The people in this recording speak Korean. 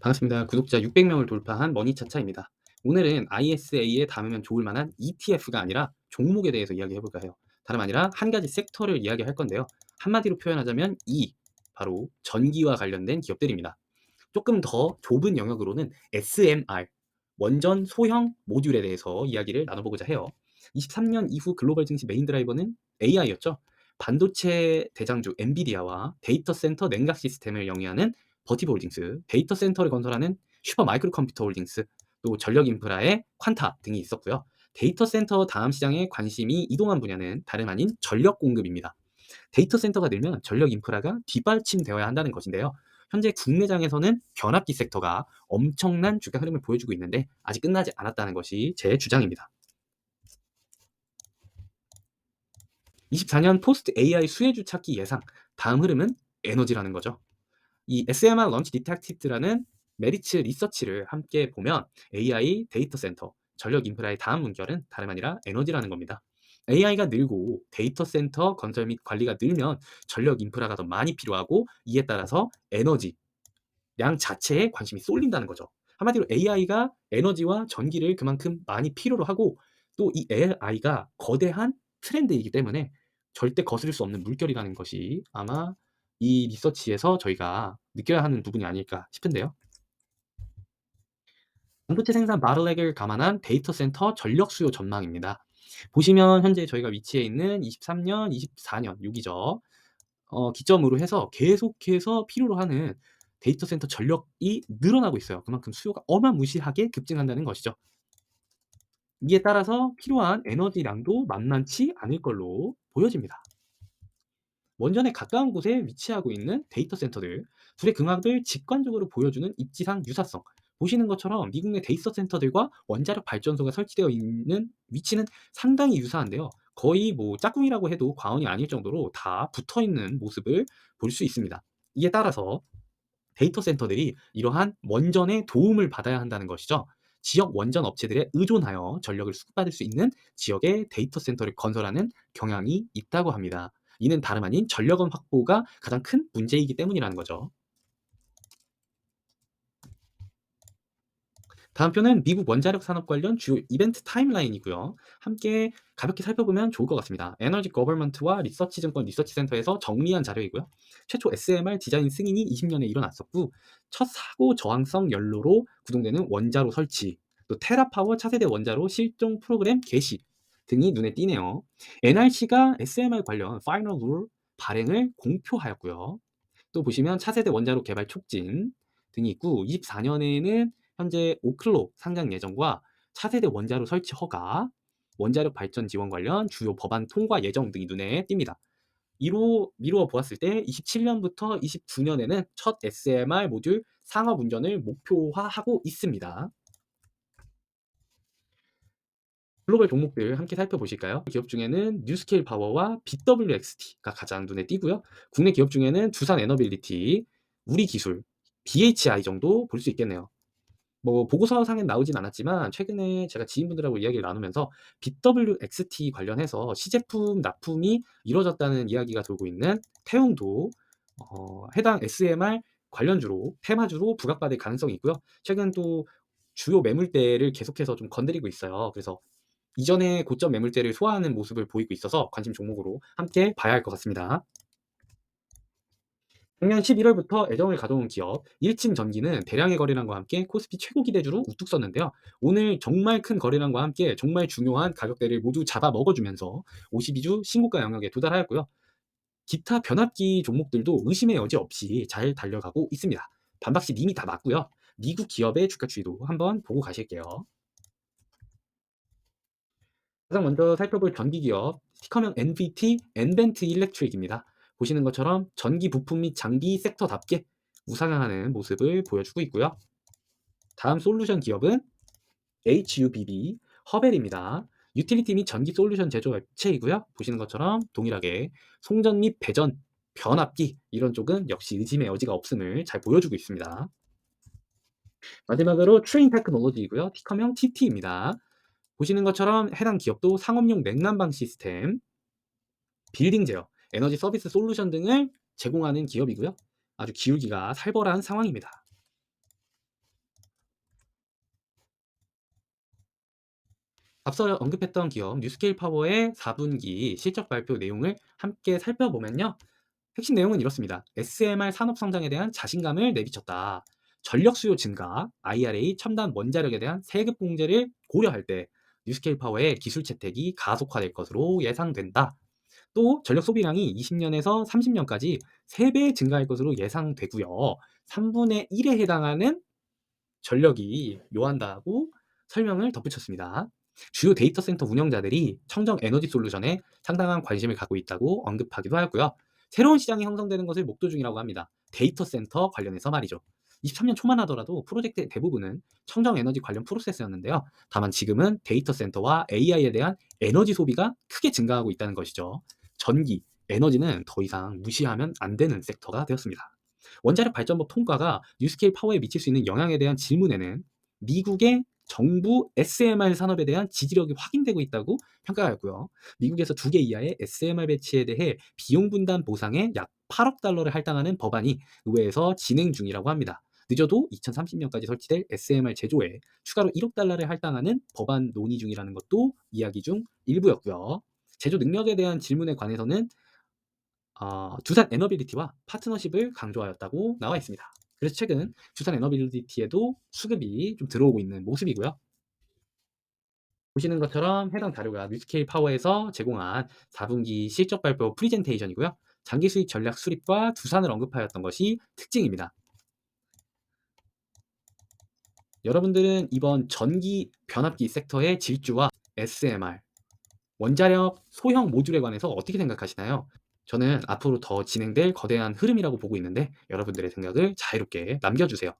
반갑습니다. 구독자 600명을 돌파한 머니차차입니다. 오늘은 ISA에 담으면 좋을 만한 ETF가 아니라 종목에 대해서 이야기해 볼까 해요. 다름 아니라 한 가지 섹터를 이야기할 건데요. 한마디로 표현하자면 E, 바로 전기와 관련된 기업들입니다. 조금 더 좁은 영역으로는 SMR, 원전 소형 모듈에 대해서 이야기를 나눠보고자 해요. 23년 이후 글로벌 증시 메인 드라이버는 AI였죠. 반도체 대장주 엔비디아와 데이터 센터 냉각 시스템을 영위하는 버티브 홀딩스, 데이터 센터를 건설하는 슈퍼 마이크로 컴퓨터 홀딩스, 또 전력 인프라의 퀀타 등이 있었고요. 데이터 센터 다음 시장에 관심이 이동한 분야는 다름 아닌 전력 공급입니다. 데이터 센터가 늘면 전력 인프라가 뒷받침되어야 한다는 것인데요. 현재 국내장에서는 변압기 섹터가 엄청난 주가 흐름을 보여주고 있는데 아직 끝나지 않았다는 것이 제 주장입니다. 24년 포스트 AI 수혜주 찾기 예상 다음 흐름은 에너지라는 거죠. 이 SMR 런치 디텍티브라는 메리츠 리서치를 함께 보면 AI 데이터 센터 전력 인프라의 다음 문결은 다름 아니라 에너지라는 겁니다. AI가 늘고 데이터 센터 건설 및 관리가 늘면 전력 인프라가 더 많이 필요하고 이에 따라서 에너지 양 자체에 관심이 쏠린다는 거죠. 한마디로 AI가 에너지와 전기를 그만큼 많이 필요로 하고 또 이 AI가 거대한 트렌드이기 때문에 절대 거스를 수 없는 물결이라는 것이 아마 이 리서치에서 저희가 느껴야 하는 부분이 아닐까 싶은데요. 반도체 생산 바틀렉을 감안한 데이터 센터 전력 수요 전망입니다. 보시면 현재 저희가 위치해 있는 23년, 24년 6이죠. 어, 기점으로 해서 계속해서 필요로 하는 데이터 센터 전력이 늘어나고 있어요. 그만큼 수요가 어마무시하게 급증한다는 것이죠. 이에 따라서 필요한 에너지량도 만만치 않을 걸로 보여집니다. 원전에 가까운 곳에 위치하고 있는 데이터 센터들, 둘의 궁합을 직관적으로 보여주는 입지상 유사성. 보시는 것처럼 미국 내 데이터 센터들과 원자력 발전소가 설치되어 있는 위치는 상당히 유사한데요. 거의 뭐 짝꿍이라고 해도 과언이 아닐 정도로 다 붙어 있는 모습을 볼 수 있습니다. 이에 따라서 데이터 센터들이 이러한 원전의 도움을 받아야 한다는 것이죠. 지역 원전 업체들에 의존하여 전력을 수급받을 수 있는 지역의 데이터 센터를 건설하는 경향이 있다고 합니다. 이는 다름 아닌 전력원 확보가 가장 큰 문제이기 때문이라는 거죠. 다음 표는 미국 원자력 산업 관련 주요 이벤트 타임라인이고요. 함께 가볍게 살펴보면 좋을 것 같습니다. 에너지 거버먼트와 리서치 증권 리서치 센터에서 정리한 자료이고요. 최초 SMR 디자인 승인이 20년에 일어났었고 첫 사고 저항성 연료로 구동되는 원자로 설치, 또 테라파워 차세대 원자로 실종 프로그램 개시 등이 눈에 띄네요. NRC가 SMR 관련 파이널 룰 발행을 공표하였고요. 또 보시면 차세대 원자로 개발 촉진 등이 있고 24년에는 현재 오클로 상장 예정과 차세대 원자로 설치 허가, 원자력 발전 지원 관련 주요 법안 통과 예정 등이 눈에 띕니다. 이로 미루어 보았을 때 27년부터 29년에는 첫 SMR 모듈 상업 운전을 목표화하고 있습니다. 글로벌 종목들 함께 살펴보실까요? 기업 중에는 뉴스케일 파워와 BWXT가 가장 눈에 띄고요. 국내 기업 중에는 두산 에너빌리티, 우리 기술, BHI 정도 볼 수 있겠네요. 뭐 보고서상엔 나오진 않았지만 최근에 제가 지인분들하고 이야기를 나누면서 BWXT 관련해서 시제품 납품이 이루어졌다는 이야기가 돌고 있는 태용도 어, 해당 SMR 관련주로 테마주로 부각받을 가능성이 있고요. 최근 또 주요 매물대를 계속해서 좀 건드리고 있어요. 그래서 이전에 고점 매물대를 소화하는 모습을 보이고 있어서 관심 종목으로 함께 봐야 할 것 같습니다. 작년 11월부터 애정을 가져온 기업 1침 전기는 대량의 거래량과 함께 코스피 최고 기대주로 우뚝 섰는데요. 오늘 정말 큰 거래량과 함께 정말 중요한 가격대를 모두 잡아 먹어주면서 52주 신고가 영역에 도달하였고요. 기타 변압기 종목들도 의심의 여지 없이 잘 달려가고 있습니다. 반박시 이미 다 맞고요. 미국 기업의 주가 추이도 한번 보고 가실게요. 가장 먼저 살펴볼 전기 기업 스티커명 NVT, 엔벤트 일렉트릭입니다. 보시는 것처럼 전기 부품 및 장비 섹터답게 우상향하는 모습을 보여주고 있고요. 다음 솔루션 기업은 HUBB 허벨입니다. 유틸리티 및 전기 솔루션 제조 업체이고요. 보시는 것처럼 동일하게 송전 및 배전, 변압기 이런 쪽은 역시 의심의 여지가 없음을 잘 보여주고 있습니다. 마지막으로 트레인 테크놀로지이고요. 티커명 TT입니다. 보시는 것처럼 해당 기업도 상업용 냉난방 시스템, 빌딩 제어, 에너지 서비스 솔루션 등을 제공하는 기업이고요. 아주 기울기가 살벌한 상황입니다. 앞서 언급했던 기업 뉴스케일 파워의 4분기 실적 발표 내용을 함께 살펴보면요. 핵심 내용은 이렇습니다. SMR 산업 성장에 대한 자신감을 내비쳤다. 전력 수요 증가, IRA 첨단 원자력에 대한 세금 공제를 고려할 때 뉴스케일 파워의 기술 채택이 가속화될 것으로 예상된다. 또 전력 소비량이 20년에서 30년까지 3배 증가할 것으로 예상되고요. 3분의 1에 해당하는 전력이 요한다고 설명을 덧붙였습니다. 주요 데이터 센터 운영자들이 청정 에너지 솔루션에 상당한 관심을 갖고 있다고 언급하기도 하고요. 새로운 시장이 형성되는 것을 목도 중이라고 합니다. 데이터 센터 관련해서 말이죠. 23년 초만 하더라도 프로젝트의 대부분은 청정 에너지 관련 프로세스였는데요. 다만 지금은 데이터 센터와 AI에 대한 에너지 소비가 크게 증가하고 있다는 것이죠. 전기, 에너지는 더 이상 무시하면 안 되는 섹터가 되었습니다. 원자력 발전법 통과가 뉴스케일 파워에 미칠 수 있는 영향에 대한 질문에는 미국의 정부 SMR 산업에 대한 지지력이 확인되고 있다고 평가하였고요. 미국에서 두 개 이하의 SMR 배치에 대해 비용 분담 보상에 약 8억 달러를 할당하는 법안이 의회에서 진행 중이라고 합니다. 늦어도 2030년까지 설치될 SMR 제조에 추가로 1억 달러를 할당하는 법안 논의 중이라는 것도 이야기 중 일부였고요. 제조 능력에 대한 질문에 관해서는 어, 두산 에너빌리티와 파트너십을 강조하였다고 나와 있습니다. 그래서 최근 두산 에너빌리티에도 수급이 좀 들어오고 있는 모습이고요. 보시는 것처럼 해당 자료가 뉴스케일 파워에서 제공한 4분기 실적 발표 프리젠테이션이고요. 장기 수익 전략 수립과 두산을 언급하였던 것이 특징입니다. 여러분들은 이번 전기 변압기 섹터의 질주와 SMR, 원자력 소형 모듈에 관해서 어떻게 생각하시나요? 저는 앞으로 더 진행될 거대한 흐름이라고 보고 있는데 여러분들의 생각을 자유롭게 남겨주세요.